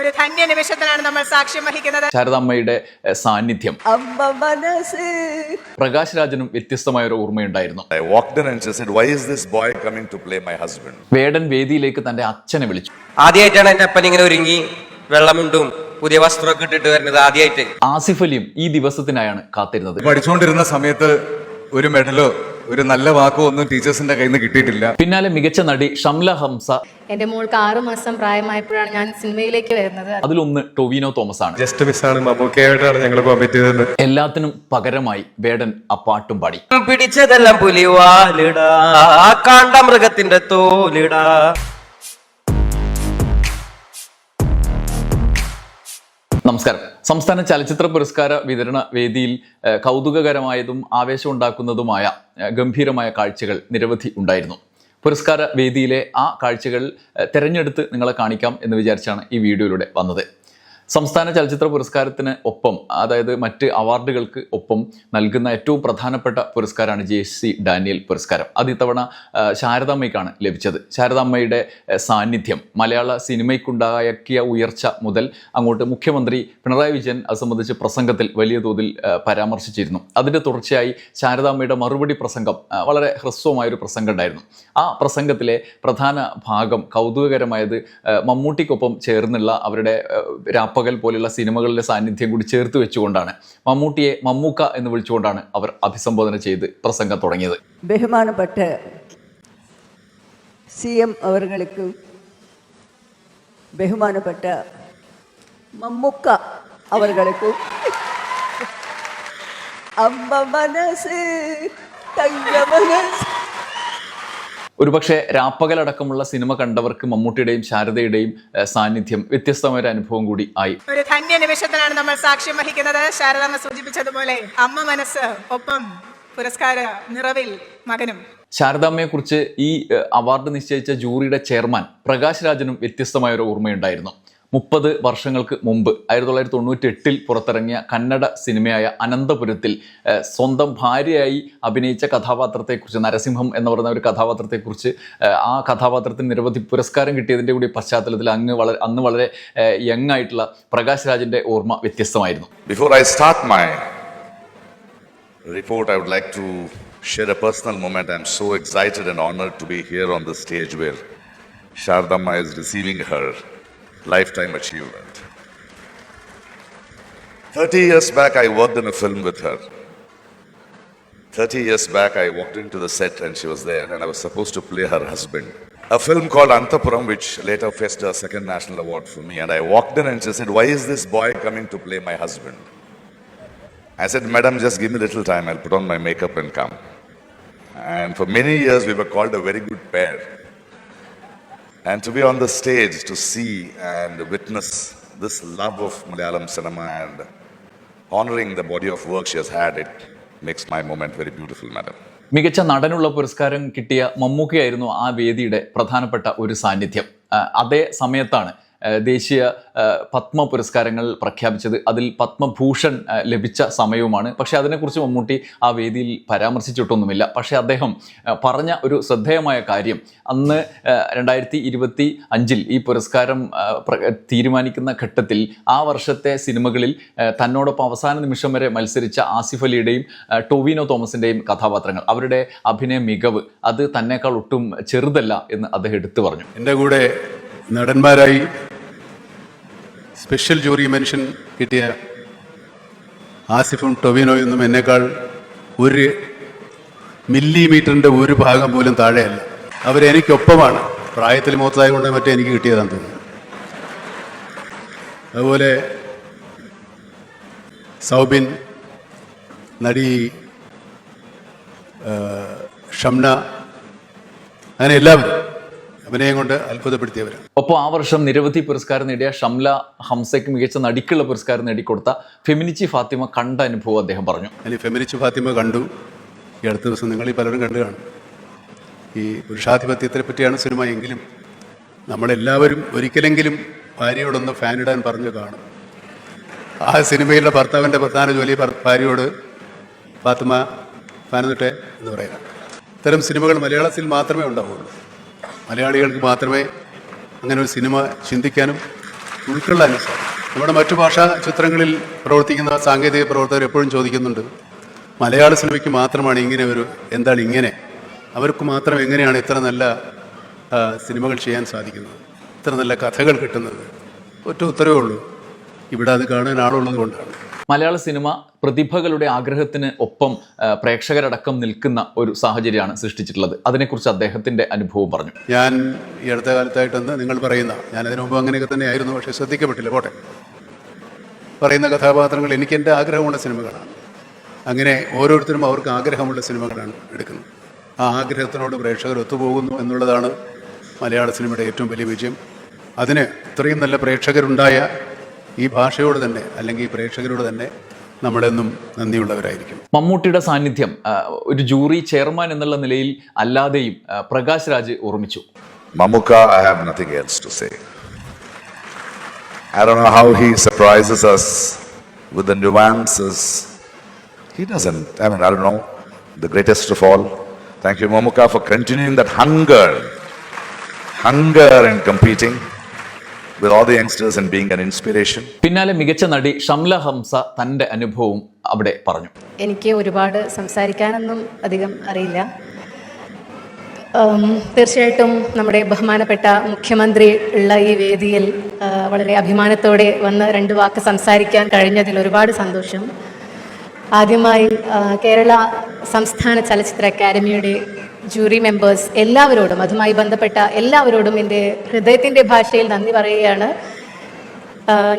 ഒരു ധന്യ നിമിഷത്തിനാണ് നമ്മൾ സാക്ഷ്യം വഹിക്കുന്നത്. ശാരദാമ്മയുടെ സാന്നിധ്യം. അമ്മ മനസ് പ്രകാശ് രാജനും വ്യത്യസ്തമായ ഒരു ഓർമ്മയുണ്ടായിരുന്നു walked and she said, Why is this boy coming to play my husband? വേടൻ വേദിയിലേക്ക് തന്റെ അച്ഛനെ വിളിച്ചു. ആദ്യമായിട്ടാണ് എന്റെ അപ്പൻ ഇങ്ങനെ ഒരുങ്ങി വെള്ളമുണ്ടും പുതിയ വസ്ത്രമൊക്കെ ഇട്ടിട്ട് വരുന്നത് ആദ്യമായിട്ട് ആസിഫ് അലിയും ഈ ദിവസത്തിനായാണ് കാത്തിരുന്നത്. പഠിച്ചുകൊണ്ടിരുന്ന സമയത്ത് ഒരു മെഡലോ ഒരു നല്ല വാക്കോ ഒന്നും ടീച്ചേഴ്സിന്റെ കയ്യിൽ നിന്ന് കിട്ടിയിട്ടില്ല. പിന്നാലെ മികച്ച നടി ഷംല ഹംസ. എന്റെ മോൾക്ക് ആറു മാസം പ്രായമായപ്പോഴാണ് ഞാൻ സിനിമയിലേക്ക് വരുന്നത്. അതിലൊന്ന് ടൊവിനോ തോമസ് ആണ്. ജസ്റ്റ് മിസ്സാണ് മമ്മൂക്കയായിട്ടാണ് ഞങ്ങൾ കോമ്പറ്റ് ചെയ്തത്. എല്ലാത്തിനും പകരമായി വേടൻ ആ പാട്ടും പാടി. പിടിച്ചതെല്ലാം പുലിവാലിടാ. കാണ്ട മൃഗത്തിന്റെ തോലിടാ. നമസ്കാരം. സംസ്ഥാന ചലച്ചിത്ര പുരസ്കാര വിതരണ വേദിയിൽ കൗതുകകരമായതും ആവേശമുണ്ടാക്കുന്നതുമായ ഗംഭീരമായ കാഴ്ചകൾ നിരവധി ഉണ്ടായിരുന്നു. പുരസ്കാര വേദിയിലെ ആ കാഴ്ചകൾ തെരഞ്ഞെടുത്ത് നിങ്ങളെ കാണിക്കാം എന്ന് വിചാരിച്ചാണ് ഈ വീഡിയോയിലൂടെ വന്നത്. സംസ്ഥാന ചലച്ചിത്ര പുരസ്കാരത്തിന് ഒപ്പം അതായത് മറ്റ് അവാർഡുകൾക്ക് ഒപ്പം നൽകുന്ന ഏറ്റവും പ്രധാനപ്പെട്ട പുരസ്കാരമാണ് ജെ സി ഡാനിയൽ പുരസ്കാരം. അത് ഇത്തവണ ശാരദാമ്മയ്ക്കാണ് ലഭിച്ചത്. ശാരദാമ്മയുടെ സാന്നിധ്യം മലയാള സിനിമയ്ക്കുണ്ടാക്കിയ ഉയർച്ച മുതൽ അങ്ങോട്ട് മുഖ്യമന്ത്രി പിണറായി വിജയൻ അത് സംബന്ധിച്ച് പ്രസംഗത്തിൽ വലിയ തോതിൽ പരാമർശിച്ചിരുന്നു. അതിന്റെ തുടർച്ചയായി ശാരദാമ്മയുടെ മറുപടി പ്രസംഗം വളരെ ഹ്രസ്വമായൊരു പ്രസംഗം ഉണ്ടായിരുന്നു. ആ പ്രസംഗത്തിലെ പ്രധാന ഭാഗം കൗതുകകരമായത് മമ്മൂട്ടിക്കൊപ്പം ചേർന്നുള്ള അവരുടെ രാപ്പകൽ പോലെയുള്ള സിനിമകളിലെ സാന്നിധ്യം കൂടി ചേർത്ത് വെച്ചുകൊണ്ടാണ് മമ്മൂട്ടിയെ മമ്മൂക്ക എന്ന് വിളിച്ചുകൊണ്ടാണ് അവർ അഭിസംബോധന ചെയ്ത് പ്രസംഗം തുടങ്ങിയത്. ബഹുമാനപ്പെട്ട് സി എം അവർക്ക് ബഹുമാനപ്പെട്ട മമ്മുക്ക அவர்களுக்கும் അമ്മ மனசு ഒരുപക്ഷെ രാപ്പകലടക്കമുള്ള സിനിമ കണ്ടവർക്ക് മമ്മൂട്ടിയുടെയും ശാരദയുടെയും സാന്നിധ്യം വ്യത്യസ്തമായ ഒരു അനുഭവം കൂടി ആയി. ഒരു ധന്യ നിമിഷത്തിനാണ് നമ്മൾ സാക്ഷ്യം വഹിക്കുന്നത്. ശാരദ സൂചിപ്പിച്ചതുപോലെ അമ്മ മനസ്സ് ഒപ്പം പുരസ്കാര നിറവിൽ മകനും. ശാരദാമ്മയെ കുറിച്ച് ഈ അവാർഡ് നിശ്ചയിച്ച ജൂറിയുടെ ചെയർമാൻ പ്രകാശ് രാജനും വ്യത്യസ്തമായ ഒരു ഓർമ്മയുണ്ടായിരുന്നു. മുപ്പത് വർഷങ്ങൾക്ക് മുമ്പ് ആയിരത്തി തൊള്ളായിരത്തി തൊണ്ണൂറ്റി എട്ടിൽ പുറത്തിറങ്ങിയ കന്നഡ സിനിമയായ അനന്തപുരത്തിൽ സ്വന്തം ഭാര്യയായി അഭിനയിച്ച കഥാപാത്രത്തെക്കുറിച്ച് നരസിംഹം എന്ന് പറയുന്ന ഒരു കഥാപാത്രത്തെക്കുറിച്ച് ആ കഥാപാത്രത്തിന് നിരവധി പുരസ്കാരം കിട്ടിയതിന്റെ കൂടി പശ്ചാത്തലത്തിൽ അങ്ങ് വളരെ അന്ന് വളരെ യങ് ആയിട്ടുള്ള പ്രകാശ് രാജിന്റെ ഓർമ്മ വ്യത്യസ്തമായിരുന്നു. I start my report I would like to share a personal personal I I'm so excited and honored to be here on the stage where Shardamma is receiving her lifetime achievement. 30 years back, I worked in a film with her. 30 years back, I walked into the set and she was there, and I was supposed to play her husband. A film called Antapuram, which later fetched a second national award for me. And I walked in and she said, Why is this boy coming to play my husband? I said, Madam, just give me a little time. I'll put on my makeup and come. And for many years, we were called a very good pair. And to be on the stage to see and witness this love of Malayalam cinema and honoring the body of work she has had, it makes my moment very beautiful, madam. മികച്ച നടനുള്ള പുരസ്കാരം കിട്ടിയ മമ്മൂക്കയായിരുന്നു ആ വേദിയുടെ പ്രധാനപ്പെട്ട ഒരു സാന്നിധ്യം അതേ സമയത്താണ് ദേശീയ പത്മ പുരസ്കാരങ്ങൾ പ്രഖ്യാപിച്ചത് അതിൽ പത്മഭൂഷൺ ലഭിച്ച സമയവുമാണ്. പക്ഷേ അതിനെക്കുറിച്ച് മമ്മൂട്ടി ആ വേദിയിൽ പരാമർശിച്ചിട്ടൊന്നുമില്ല. പക്ഷേ അദ്ദേഹം പറഞ്ഞ ഒരു ശ്രദ്ധേയമായ കാര്യം അന്ന് രണ്ടായിരത്തി ഇരുപത്തി അഞ്ചിൽ ഈ പുരസ്കാരം തീരുമാനിക്കുന്ന ഘട്ടത്തിൽ ആ വർഷത്തെ സിനിമകളിൽ തന്നോടൊപ്പം അവസാന നിമിഷം വരെ മത്സരിച്ച ആസിഫ് അലിയുടെയും ടൊവിനോ തോമസിന്റെയും കഥാപാത്രങ്ങൾ അവരുടെ അഭിനയ മികവ് അത് തന്നെക്കാൾ ഒട്ടും ചെറുതല്ല എന്ന് അദ്ദേഹം എടുത്തു പറഞ്ഞു. എന്റെ കൂടെ നടന്മാരായി സ്പെഷ്യൽ ജൂറി മെൻഷൻ കിട്ടിയ ആസിഫും ടൊവിനോയൊന്നും എന്നേക്കാൾ ഒരു മില്ലിമീറ്ററിന്റെ ഒരു ഭാഗം പോലും താഴെയല്ല. അവരെനിക്കൊപ്പമാണ് പ്രായത്തിൽ മൂത്തതായതുകൊണ്ട് മറ്റേ എനിക്ക് കിട്ടിയതാണ് തോന്നുന്നു. അതുപോലെ സൗബിൻ നടി ഷംന അങ്ങനെ എല്ലാവരും അഭിനയം കൊണ്ട് അത്ഭുതപ്പെടുത്തിയവരാണ് ഒപ്പം ആ വർഷം നിരവധി പുരസ്കാരം നേടിയ ഷംല ഹംസയ്ക്ക് മികച്ച നടിക്കുള്ള പുരസ്കാരം നേടിക്കൊടുത്ത ഫെമിനിച്ചി ഫാത്തിമ കണ്ട അനുഭവം അദ്ദേഹം പറഞ്ഞു. അല്ലെങ്കിൽ ഫെമിനിച്ചി ഫാത്തിമ കണ്ടു. ഈ അടുത്ത ദിവസം നിങ്ങൾ ഈ പലരും കണ്ടു കാണും. ഈ പുരുഷാധിപത്യത്തെ പറ്റിയാണ് സിനിമ എങ്കിലും നമ്മളെല്ലാവരും ഒരിക്കലെങ്കിലും ഭാര്യയോടൊന്ന് ഫാനിടാൻ പറഞ്ഞു കാണും. ആ സിനിമയിലെ ഭർത്താവിന്റെ പ്രധാന ജോലി ഭാര്യയോട് ഫാത്തിമ ഫാനിട്ടെ എന്ന് പറയുക ഇത്തരം സിനിമകൾ മലയാളത്തിൽ മാത്രമേ ഉണ്ടാവുള്ളൂ. മലയാളികൾക്ക് മാത്രമേ അങ്ങനെ ഒരു സിനിമ ചിന്തിക്കാനും ഉൾക്കൊള്ളാനും സാധിക്കും. നമ്മുടെ മറ്റു ഭാഷാ ചിത്രങ്ങളിൽ പ്രവർത്തിക്കുന്ന സാങ്കേതിക പ്രവർത്തകർ എപ്പോഴും ചോദിക്കുന്നുണ്ട് മലയാള സിനിമയ്ക്ക് മാത്രമാണ് ഇങ്ങനെ ഒരു എന്താണ് ഇങ്ങനെ? അവർക്ക് മാത്രം എങ്ങനെയാണ് ഇത്ര നല്ല സിനിമകൾ ചെയ്യാൻ സാധിക്കുന്നത്? ഇത്ര നല്ല കഥകൾ കിട്ടുന്നത്? ഒറ്റ ഉത്തരവേ ഉള്ളൂ. ഇവിടെ അത് കാണാൻ ആളുള്ളത് കൊണ്ടാണ്. മലയാള സിനിമ പ്രതിഭകളുടെ ആഗ്രഹത്തിന് ഒപ്പം പ്രേക്ഷകരടക്കം നിൽക്കുന്ന ഒരു സാഹചര്യമാണ് സൃഷ്ടിച്ചിട്ടുള്ളത്. അതിനെക്കുറിച്ച് അദ്ദേഹത്തിന്റെ അനുഭവം പറഞ്ഞു. ഞാൻ ഈ അടുത്ത കാലത്തായിട്ടെന്ന് നിങ്ങൾ പറയുന്ന ഞാൻ അതിനു മുമ്പ് അങ്ങനെയൊക്കെ തന്നെ ആയിരുന്നു പക്ഷേ ശ്രദ്ധിക്കപ്പെട്ടില്ല പോട്ടെ. പറയുന്ന കഥാപാത്രങ്ങൾ എനിക്ക് എന്റെ ആഗ്രഹമുള്ള സിനിമകളാണ്. അങ്ങനെ ഓരോരുത്തരും അവർക്ക് ആഗ്രഹമുള്ള സിനിമകളാണ് എടുക്കുന്നത്. ആ ആഗ്രഹത്തിനോട് പ്രേക്ഷകർ ഒത്തുപോകുന്നു എന്നുള്ളതാണ് മലയാള സിനിമയുടെ ഏറ്റവും വലിയ വിജയം. അതിന് ഇത്രയും നല്ല പ്രേക്ഷകരുണ്ടായ ഈ ഭാഷയോട് തന്നെ അല്ലെങ്കിൽ ഈ പ്രേക്ഷകരോട് തന്നെ നമ്മളെന്നും നന്ദിയുള്ളവരായിരിക്കും. മമ്മൂട്ടിയുടെ സാന്നിധ്യം ഒരു ജൂറി ചെയർമാൻ എന്നുള്ള നിലയിൽ അല്ലാതെയും Prakash Raj ഓർമ്മിച്ചു. Mammukka I have nothing else to say I don't know how he surprises us with the nuances he does I don't know the greatest of all thank Mammukka for continuing the hunger hunger and competing with all the youngsters and being an inspiration. പിന്നാലെ മികച്ച നടി ഷംല ഹംസ തന്റെ അനുഭവവും അവിടെ പറഞ്ഞു. എനിക്ക് ഒരുപാട് സംസാരിക്കാനൊന്നും അധികം അറിയില്ല. തീർച്ചയായിട്ടും നമ്മുടെ ബഹുമാനപ്പെട്ട മുഖ്യമന്ത്രി ഉള്ള ഈ വേദിയിൽ വളരെ അഭിമാനത്തോടെ വന്ന് രണ്ട് വാക്ക് സംസാരിക്കാൻ കഴിഞ്ഞതിൽ ഒരുപാട് സന്തോഷം. ആദ്യമായി കേരള സംസ്ഥാന ചലച്ചിത്ര അക്കാദമിയുടെ ജൂറി മെമ്പേഴ്സ് എല്ലാവരോടും അതുമായി ബന്ധപ്പെട്ട എല്ലാവരോടും എന്റെ ഹൃദയത്തിന്റെ ഭാഷയിൽ നന്ദി പറയുകയാണ്.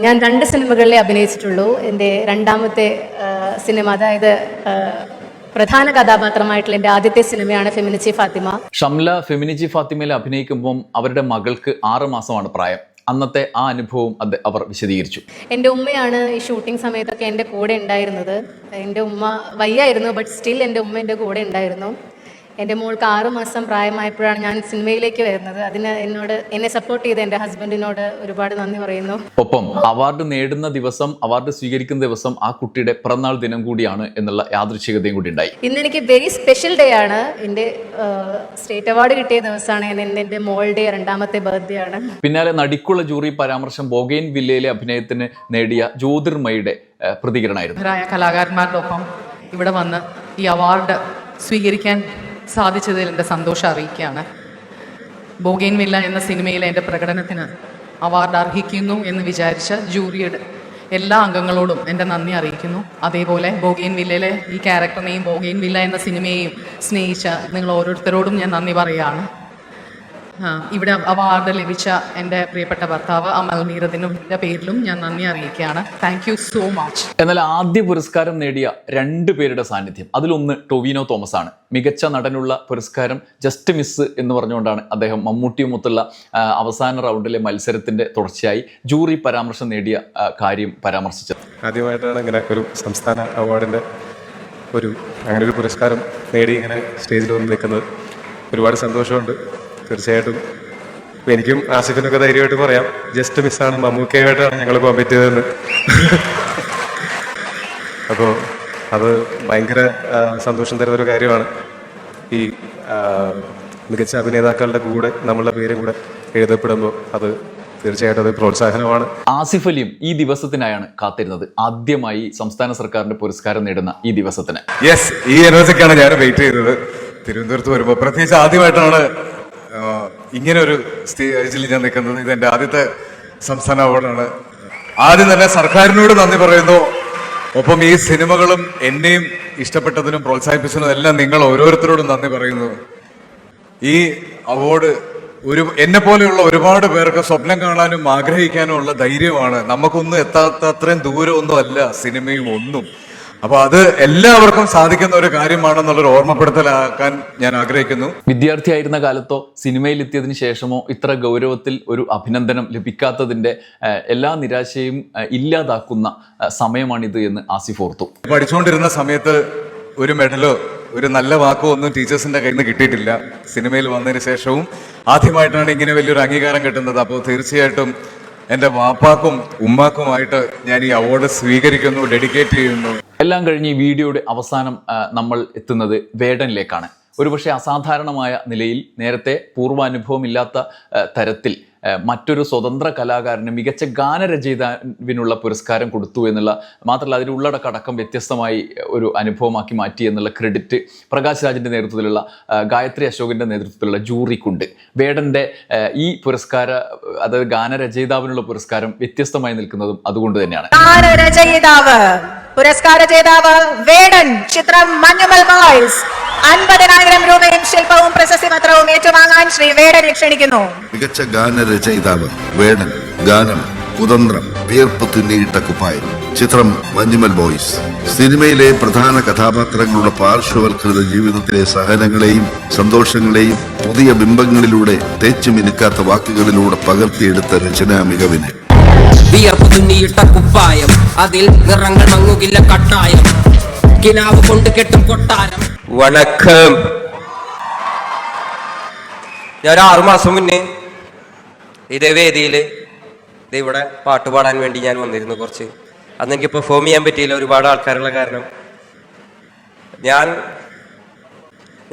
ഞാൻ രണ്ട് സിനിമകളിലെ അഭിനയിച്ചിട്ടുള്ളൂ. എന്റെ രണ്ടാമത്തെ സിനിമ അതായത് പ്രധാന കഥാപാത്രമായിട്ടുള്ള എന്റെ ആദ്യത്തെ സിനിമയാണ് ഫെമിനിച്ചി ഫാത്തിമ. ഷംല ഫെമിനിജി ഫാത്തിമയിൽ അഭിനയിക്കുമ്പം അവരുടെ മകൾക്ക് ആറ് മാസമാണ് പ്രായം. അന്നത്തെ ആ അനുഭവം അത് അവർ വിശദീകരിച്ചു. എന്റെ ഉമ്മയാണ് ഈ ഷൂട്ടിംഗ് സമയത്തൊക്കെ എന്റെ കൂടെ ഉണ്ടായിരുന്നത്. എന്റെ ഉമ്മ വയ്യായിരുന്നു ബട്ട് സ്റ്റിൽ എന്റെ ഉമ്മ എന്റെ കൂടെ ഉണ്ടായിരുന്നു. എന്റെ മോൾക്ക് ആറു മാസം പ്രായമായപ്പോഴാണ് ഞാൻ സിനിമയിലേക്ക് വരുന്നത്. അതിന് എന്നോട് എന്നെ സപ്പോർട്ട് ചെയ്ത എന്റെ ഹസ്ബൻഡിനോട് ഒരുപാട് നന്ദി പറയുന്നു. ഒപ്പം അവാർഡ് നേടുന്ന ദിവസം അവാർഡ് സ്വീകരിക്കുന്ന ദിവസം ആ കുട്ടിയുടെ പിറന്നാൾ ദിനം കൂടിയാണ് എന്നുള്ള യാദൃശ്ചികതയും കൂടി ഉണ്ടായി. ഇന്ന് എനിക്ക് വെരി സ്പെഷ്യൽ ഡേ ആണ്. എന്റെ സ്റ്റേറ്റ് അവാർഡ് കിട്ടിയ ദിവസമാണ് എന്റെ മോളുടെ രണ്ടാമത്തെ ബർത്ത്ഡേ ആണ്. പിന്നാലെ നടിക്കുള്ള ജൂറി പരാമർശം ബോഗെയിൻ വില്ലയിലെ അഭിനയത്തിന് നേടിയ ജ്യോതിർമയുടെ പ്രതികരണമായിരുന്നു. കലാകാരന്മാരുടെ കലാകാരന്മാരോടൊപ്പം ഇവിടെ വന്ന് ഈ അവാർഡ് സ്വീകരിക്കാൻ സാധിച്ചതിൽ എന്റെ സന്തോഷം അറിയിക്കുകയാണ്. ബോഗെയിൻ വില്ല എന്ന സിനിമയിലെ എന്റെ പ്രകടനത്തിന് അവാർഡ് അർഹിക്കുന്നു എന്ന് വിചാരിച്ച ജൂറിയുടെ എല്ലാ അംഗങ്ങളോടും എന്റെ നന്ദി അറിയിക്കുന്നു. അതേപോലെ ബോഗെയിൻ വില്ലയിലെ ഈ ക്യാരക്ടറിനെയും ബോഗെയിൻ വില്ല എന്ന സിനിമയെയും സ്നേഹിച്ച നിങ്ങൾ ഓരോരുത്തരോടും ഞാൻ നന്ദി പറയുകയാണ്. ഇവിടെ അവാർഡ് ലഭിച്ച എന്റെ പ്രിയപ്പെട്ട ഭർത്താവ് അമൽ നീരദിന്റെ പേരിലും ഞാൻ നന്ദി അറിയിക്കുകയാണ്. താങ്ക് യു സോ മച്ച് എന്നാൽ ആദ്യ പുരസ്കാരം നേടിയ രണ്ട് പേരുടെ സാന്നിധ്യം. അതിലൊന്ന് ടൊവിനോ തോമസ് ആണ് മികച്ച നടനുള്ള പുരസ്കാരം ജസ്റ്റ് മിസ് എന്ന് പറഞ്ഞുകൊണ്ടാണ് അദ്ദേഹം മമ്മൂട്ടിയുമൊത്തുള്ള അവസാന റൗണ്ടിലെ മത്സരത്തിന്റെ തുടർച്ചയായി ജൂറി പരാമർശം നേടിയ കാര്യം പരാമർശിച്ചത്. ആദ്യമായിട്ടാണ് ഇങ്ങനെ ഒരു സംസ്ഥാന അവാർഡിന്റെ ഒരു അങ്ങനെ ഒരു പുരസ്കാരം നേടി ഇങ്ങനെ സ്റ്റേജിൽ വന്ന് നിൽക്കുന്നത്. ഒരുപാട് സന്തോഷമുണ്ട്. തീർച്ചയായിട്ടും. എനിക്കും ആസിഫിനൊക്കെ ധൈര്യമായിട്ട് പറയാം. ജസ്റ്റ് മിസ്സാണ് മമ്മൂക്കയുമായിട്ടാണ് ഞങ്ങൾ കോമ്പറ്റ് ചെയ്തതെന്ന് അപ്പോൾ അത് ഭയങ്കര സന്തോഷം തരുന്ന ഒരു കാര്യമാണ്. ഈ മികച്ച അഭിനേതാക്കളുടെ കൂടെ നമ്മളുടെ പേരും കൂടെ എഴുതപ്പെടുമ്പോൾ അത് തീർച്ചയായിട്ടും അത് പ്രോത്സാഹനമാണ്. ആസിഫ് അലിയും ഈ ദിവസത്തിനായാണ് കാത്തിരുന്നത്. ആദ്യമായി സംസ്ഥാന സർക്കാരിന്റെ പുരസ്കാരം നേടുന്ന ഈ ദിവസത്തിന്. യെസ് ഈ എനർജിക്കാണ് ഞാൻ വെയിറ്റ് ചെയ്തത്. തിരുവനന്തപുരത്ത് വരുമ്പോൾ പ്രത്യേകിച്ച് ആദ്യമായിട്ടാണ് ഇങ്ങനെ ഒരു സ്റ്റേജിൽ ഞാൻ നിൽക്കുന്നത് ഇത് എന്റെ ആദ്യത്തെ സംസ്ഥാന അവാർഡാണ്. ആദ്യം തന്നെ സർക്കാരിനോട് നന്ദി പറയുന്നു. ഒപ്പം ഈ സിനിമകളും എന്നെയും ഇഷ്ടപ്പെട്ടതിനും പ്രോത്സാഹിപ്പിച്ചതിനും എല്ലാം നിങ്ങൾ ഓരോരുത്തരോടും നന്ദി പറയുന്നു. ഈ അവാർഡ് ഒരു എന്നെ പോലെയുള്ള ഒരുപാട് പേർക്ക് സ്വപ്നം കാണാനും ആഗ്രഹിക്കാനും ഉള്ള ധൈര്യമാണ്. നമുക്കൊന്നും എത്താത്ത അത്രയും ദൂരമൊന്നും അല്ല സിനിമയും ഒന്നും. അപ്പൊ അത് എല്ലാവർക്കും സാധിക്കുന്ന ഒരു കാര്യമാണെന്നുള്ളൊരു ഓർമ്മപ്പെടുത്തലാക്കാൻ ഞാൻ ആഗ്രഹിക്കുന്നു. വിദ്യാർത്ഥിയായിരുന്ന കാലത്തോ സിനിമയിൽ എത്തിയതിന് ശേഷമോ ഇത്ര ഗൗരവത്തിൽ ഒരു അഭിനന്ദനം ലഭിക്കാത്തതിന്റെ എല്ലാ നിരാശയും ഇല്ലാതാക്കുന്ന സമയമാണിത് എന്ന് ആസിഫ് ഓർത്തു. പഠിച്ചുകൊണ്ടിരുന്ന സമയത്ത് ഒരു മെഡലോ ഒരു നല്ല വാക്കോ ഒന്നും ടീച്ചേഴ്സിന്റെ കയ്യിൽ നിന്ന് കിട്ടിയിട്ടില്ല. സിനിമയിൽ വന്നതിന് ശേഷവും ആദ്യമായിട്ടാണ് ഇങ്ങനെ വലിയൊരു അംഗീകാരം കിട്ടുന്നത്. അപ്പോൾ തീർച്ചയായിട്ടും എന്റെ വാപ്പാക്കും ഉമ്മാക്കുമായിട്ട് ഞാൻ ഈ അവാർഡ് സ്വീകരിക്കുന്നു ഡെഡിക്കേറ്റ് ചെയ്യുന്നു. എല്ലാം കഴിഞ്ഞ് ഈ വീഡിയോയുടെ അവസാനം നമ്മൾ എത്തുന്നത് വേടനിലേക്കാണ്. ഒരുപക്ഷെ അസാധാരണമായ നിലയിൽ നേരത്തെ പൂർവാനുഭവമില്ലാത്ത തരത്തിൽ മറ്റൊരു സ്വതന്ത്ര കലാകാരന് മികച്ച ഗാനരചയിതാവിനുള്ള പുരസ്കാരം കൊടുത്തു എന്നുള്ള മാത്രമല്ല അതിന്റെ ഉള്ളടക്കടക്കം വ്യത്യസ്തമായി ഒരു അനുഭവമാക്കി മാറ്റി എന്നുള്ള ക്രെഡിറ്റ് പ്രകാശ് രാജിന്റെ നേതൃത്വത്തിലുള്ള ഗായത്രി അശോകിന്റെ നേതൃത്വത്തിലുള്ള ജൂറിക്കുണ്ട്. വേടന്റെ ഈ പുരസ്കാര അതായത് ഗാനരചയിതാവിനുള്ള പുരസ്കാരം വ്യത്യസ്തമായി നിൽക്കുന്നതും അതുകൊണ്ട് തന്നെയാണ്. പുരസ്കാര ജേതാവ് വേടൻ ചിത്രം മഞ്ഞുമൽ ബോയ്സ് അൻപതിനായിരം രൂപയും ശില്പവും പ്രശസ്തി പത്രവും ഏറ്റുവാങ്ങാൻ ശ്രീ വേടനെ ക്ഷണിക്കുന്നു. മികച്ച ഗാനരചയിതാവ് വേടൻ ഗാനം കുതന്ത്രം വിയർപ്പത്തിന്റെ കുപ്പായം ചിത്രം മഞ്ഞുമൽ ബോയ്സ്. സിനിമയിലെ പ്രധാന കഥാപാത്രങ്ങളുടെ പാർശ്വവൽകൃത ജീവിതത്തിലെ സഹനങ്ങളെയും സന്തോഷങ്ങളെയും പുതിയ ബിംബങ്ങളിലൂടെ തേച്ചു മിനുക്കാത്ത വാക്കുകളിലൂടെ പകർത്തിയെടുത്ത രചനാ മികവിന് വിയർപ്പ് തുന്നിയിട്ട കുപ്പായം അതിൽ നിറങ്ങൾ മങ്ങുകില്ല കട്ടായം. കിനാവ് കൊണ്ട് കെട്ടും കൊട്ടാരം. വണക്കം. ഞാൻ ഒരു ആറു മാസം മുന്നേ ഇതേ വേദിയിൽ ഇവിടെ പാട്ട് പാടാൻ വേണ്ടി ഞാൻ വന്നിരുന്നു കുറച്ച്. അന്ന് എനിക്ക് പെർഫോം ചെയ്യാൻ പറ്റിയില്ല ഒരുപാട് ആൾക്കാരുള്ള കാരണം. ഞാൻ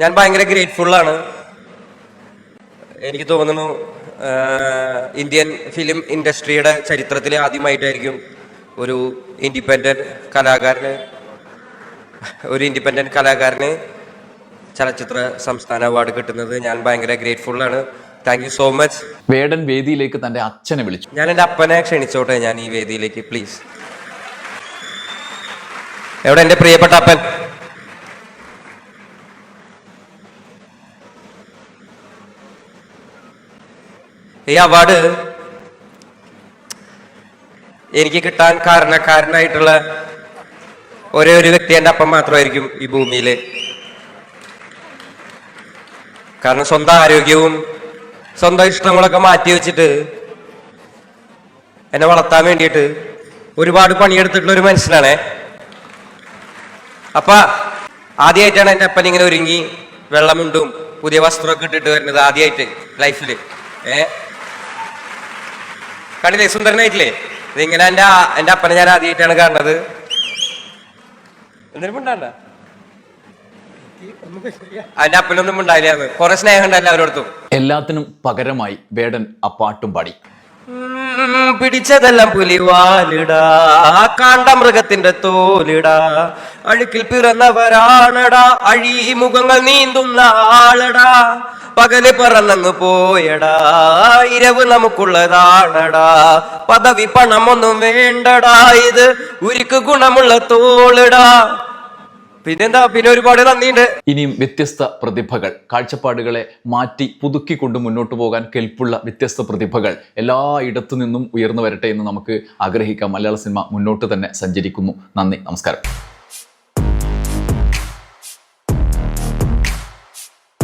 ഞാൻ ഭയങ്കര ഗ്രേറ്റ്ഫുള്ളാണ് എനിക്ക് തോന്നുന്നു ഇന്ത്യൻ ഫിലിം ഇൻഡസ്ട്രിയുടെ ചരിത്രത്തിലെ ആദ്യമായിട്ടായിരിക്കും ഒരു ഇൻഡിപെൻഡന്റ് കലാകാരന് ഒരു ഇൻഡിപെൻഡന്റ് കലാകാരന് ചലച്ചിത്ര സംസ്ഥാന അവാർഡ് കിട്ടുന്നത്. ഞാൻ ഭയങ്കര ഗ്രേറ്റ്ഫുള്ളാണ് thank you so much Vedan വേദിയിലേക്ക് തന്റെ അച്ഛനെ വിളിച്ചു. ഞാൻ എന്റെ അപ്പനെ ക്ഷണിച്ചോട്ടെ ഞാൻ ഈ വേദിയിലേക്ക് പ്ലീസ് എവിടെ എന്റെ പ്രിയപ്പെട്ട അപ്പൻ? ഈ അവാർഡ് എനിക്ക് കിട്ടാൻ കാരണക്കാരനായിട്ടുള്ള ഒരേ ഒരു വ്യക്തി എന്റെ അപ്പം മാത്രമായിരിക്കും ഈ ഭൂമിയിൽ. കാരണം സ്വന്തം ആരോഗ്യവും സ്വന്തം ഇഷ്ടങ്ങളൊക്കെ മാറ്റി വെച്ചിട്ട് എന്നെ വളർത്താൻ വേണ്ടിയിട്ട് ഒരുപാട് പണിയെടുത്തിട്ടുള്ള ഒരു മനുഷ്യനാണേ. അപ്പ ആദ്യമായിട്ടാണ് എന്റെ അപ്പൻ ഇങ്ങനെ ഒരുങ്ങി വെള്ളമുണ്ടും പുതിയ വസ്ത്രമൊക്കെ ഇട്ടിട്ട് വരുന്നത് ആദ്യമായിട്ട് ലൈഫിൽ ഏ? കണ്ടില്ലേ സുന്ദരനായിട്ടില്ലേ ഇതിങ്ങനെ എന്റെ എന്റെ അപ്പനെ ഞാൻ ആദ്യമായിട്ടാണ് കാണുന്നത്. എന്തിനും ഉണ്ടാണ്ട അതിന്റെ അപ്പനൊന്നും ഉണ്ടായില്ല കുറെ സ്നേഹം ഉണ്ടല്ലോ അവരോടത്തും. എല്ലാത്തിനും പകരമായി വേടൻ ആ പാട്ടും പാടി. പിടിച്ചതെല്ലാം പുലിവാലിടാ. കാണ്ട മൃഗത്തിന്റെ തോലിടാ. അഴുക്കിൽ പിറന്നവരാണടാ. അഴി മുഖങ്ങൾ നീന്തുന്ന ആളടാ. പകൽ പറന്നങ്ങ് പോയടാ. ഇരവ് നമുക്കുള്ളതാണടാ. പദവി പണമൊന്നും വേണ്ടടാ. ഇത് ഉരുക്ക് ഗുണമുള്ള തോളിടാ. പിന്നെന്താ? പിന്നെ ഒരുപാട് നന്ദിയുണ്ട്. ഇനിയും വ്യത്യസ്ത പ്രതിഭകൾ കാഴ്ചപ്പാടുകളെ മാറ്റി പുതുക്കിക്കൊണ്ട് മുന്നോട്ട് പോകാൻ കെൽപ്പുള്ള വ്യത്യസ്ത പ്രതിഭകൾ എല്ലായിടത്തു നിന്നും ഉയർന്നു വരട്ടെ എന്ന് നമുക്ക് ആഗ്രഹിക്കാം. മലയാള സിനിമ മുന്നോട്ട് തന്നെ സഞ്ചരിക്കുന്നു. നന്ദി നമസ്കാരം.